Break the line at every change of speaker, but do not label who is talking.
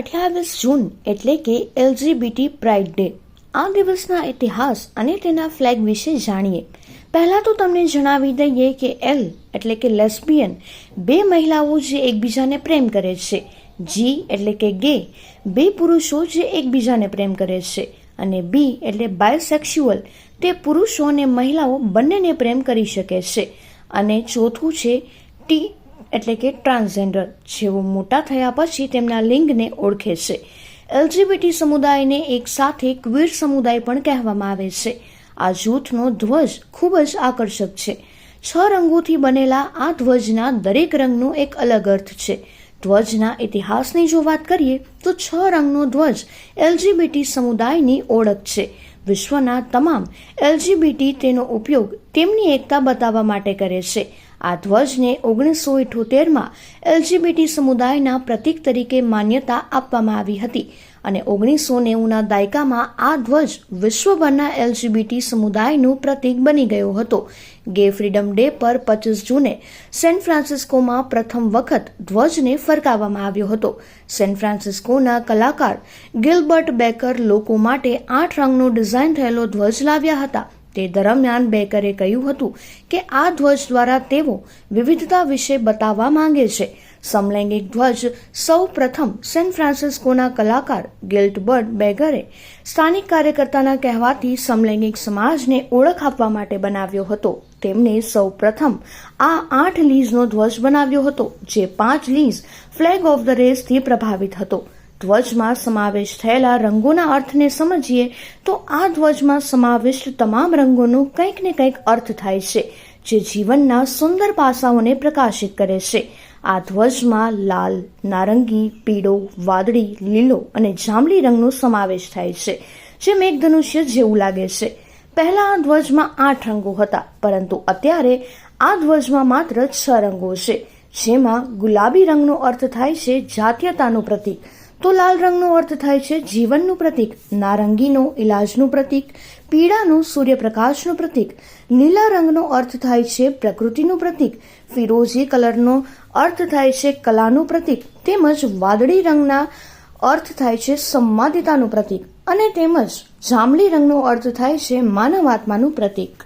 અઠ્યાવીસ જૂન એટલે કે એલજીબીટી પ્રાઇડ ડે. આ દિવસના ઇતિહાસ અને તેના ફ્લેગ વિશે જાણીએ. પહેલાં તો તમને જણાવી દઈએ કે એલ એટલે કે લેસ્બિયન બે મહિલાઓ જે એકબીજાને પ્રેમ કરે છે. જી એટલે કે ગે, બે પુરુષો જે એકબીજાને પ્રેમ કરે છે. અને બી એટલે બાયસેક્સ્યુઅલ, તે પુરુષો અને મહિલાઓ બંનેને પ્રેમ કરી શકે છે. અને ચોથું છે ટી એટલે કે ટ્રાન્સજેન્ડર જેઓ મોટા થયા પછી તેમના લિંગને ઓળખે છે. એલજીબીટી સમુદાયને એક સાથે ક્વીર સમુદાય પણ કહેવામાં આવે છે. આ જૂથનો ધ્વજ ખૂબ જ આકર્ષક છે. છ રંગોથી બનેલા આ ધ્વજના દરેક રંગનો એક અલગ અર્થ છે. ધ્વજના ઇતિહાસની જો વાત કરીએ, તો છ રંગનો ધ્વજ એલજીબીટી સમુદાયની ઓળખ છે. વિશ્વના તમામ એલજીબીટી તેનો ઉપયોગ તેમની એકતા બતાવવા માટે કરે છે. આ ધ્વજને ઓગણીસો ઇઠોતેરમાં એલજીબીટી સમુદાયના પ્રતીક તરીકે માન્યતા આપવામાં આવી હતી. અને ઓગણીસો નેવુંના દાયકામાં આ ધ્વજ વિશ્વભરના એલજીબીટી સમુદાયનું પ્રતીક બની ગયો હતો. ગે ફ્રીડમ ડે પર પચીસ જૂને સેન ફ્રાન્સિસ્કોમાં પ્રથમ વખત ધ્વજને ફરકાવવામાં આવ્યો હતો. સેન ફ્રાન્સિસ્કોના કલાકાર ગિલબર્ટ બેકર લોકો માટે આઠ રંગનો ડિઝાઇન થયેલો ધ્વજ લાવ્યા હતા. તે દરમિયાન બેકરે કહ્યું હતું કે આ ધ્વજ દ્વારા તેઓ વિવિધતા વિશે બતાવવા માંગે છે. સમલૈંગિક ધ્વજ સૌ પ્રથમ સેન ફ્રાન્સિસ્કોના કલાકાર ગિલ્ટબર્ટ બેગરે સ્થાનિક કાર્યકર્તાના કહેવાથી સમલૈંગિક સમાજને ઓળખ આપવા માટે બનાવ્યો હતો. તેમણે સૌ પ્રથમ આ આઠ લીઝનો ધ્વજ બનાવ્યો હતો, જે પાંચ લીઝ ફ્લેગ ઓફ ધ રેસથી પ્રભાવિત હતો. ધ્વજમાં સમાવેશ થયેલા રંગોના અર્થને સમજીએ તો આ ધ્વજમાં સમાવિષ્ટ તમામ રંગોનો કંઈક ને કંઈક અર્થ થાય છે, જે જીવનના સુંદર પાસાઓને પ્રકાશિત કરે છે. આ ધ્વજમાં લાલ, નારંગી, પીળો, વાદળી, લીલો અને જાંબલી રંગનો સમાવેશ થાય છે, જે મેઘધનુષ્ય જેવું લાગે છે. પહેલા આ ધ્વજમાં આઠ રંગો હતા, પરંતુ અત્યારે આ ધ્વજમાં માત્ર છ રંગો છે, જેમાં ગુલાબી રંગનો અર્થ થાય છે જાતીયતાનું પ્રતીક તો લાલ રંગનો અર્થ થાય છે જીવનનું પ્રતીક, નારંગીનો ઇલાજનું પ્રતીક, પીળાનું સૂર્યપ્રકાશનું પ્રતીક. લીલા રંગનો અર્થ થાય છે પ્રકૃતિનું પ્રતીક. ફિરોઝી કલરનો અર્થ થાય છે કલાનું પ્રતીક. તેમજ વાદળી રંગના અર્થ થાય છે સંવાદિતાનું પ્રતીક. અને તેમજ જાંબલી રંગનો અર્થ થાય છે માનવ આત્માનું પ્રતીક.